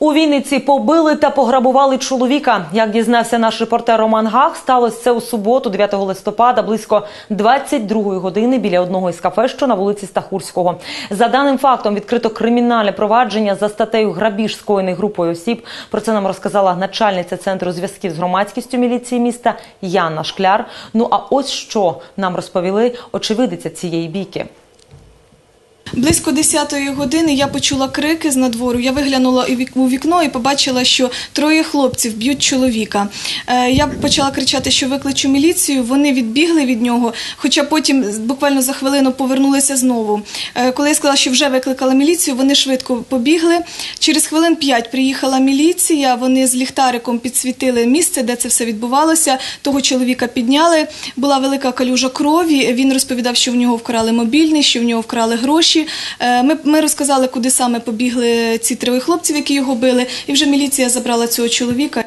У Вінниці побили та пограбували чоловіка. Як дізнався наш репортер Роман Гах, сталося це у суботу, 9 листопада, близько 22 години біля одного із кафе, що на вулиці Стахурського. За даним фактом відкрито кримінальне провадження за статтею грабіж скоєний групою осіб. Про це нам розказала начальниця центру зв'язків з громадськістю міліції міста Яна Шкляр. Ну а ось що нам розповіли очевидиця цієї бійки. Близько 10-ї години я почула крики з надвору. Я виглянула у вікно і побачила, що троє хлопців б'ють чоловіка. Е, Я почала кричати, що викличу міліцію. Вони відбігли від нього, хоча потім буквально за хвилину повернулися знову. Е, Коли я сказала, що вже викликала міліцію, вони швидко побігли. Через хвилин п'ять приїхала міліція. Вони з ліхтариком підсвітили місце, де це все відбувалося. Того чоловіка підняли. Була велика калюжа крові. Він розповідав, що в нього вкрали мобільний, що в нього вкрали гроші. Е, Ми, ми розказали, куди саме побігли ці троє хлопців, які його били, і вже міліція забрала цього чоловіка.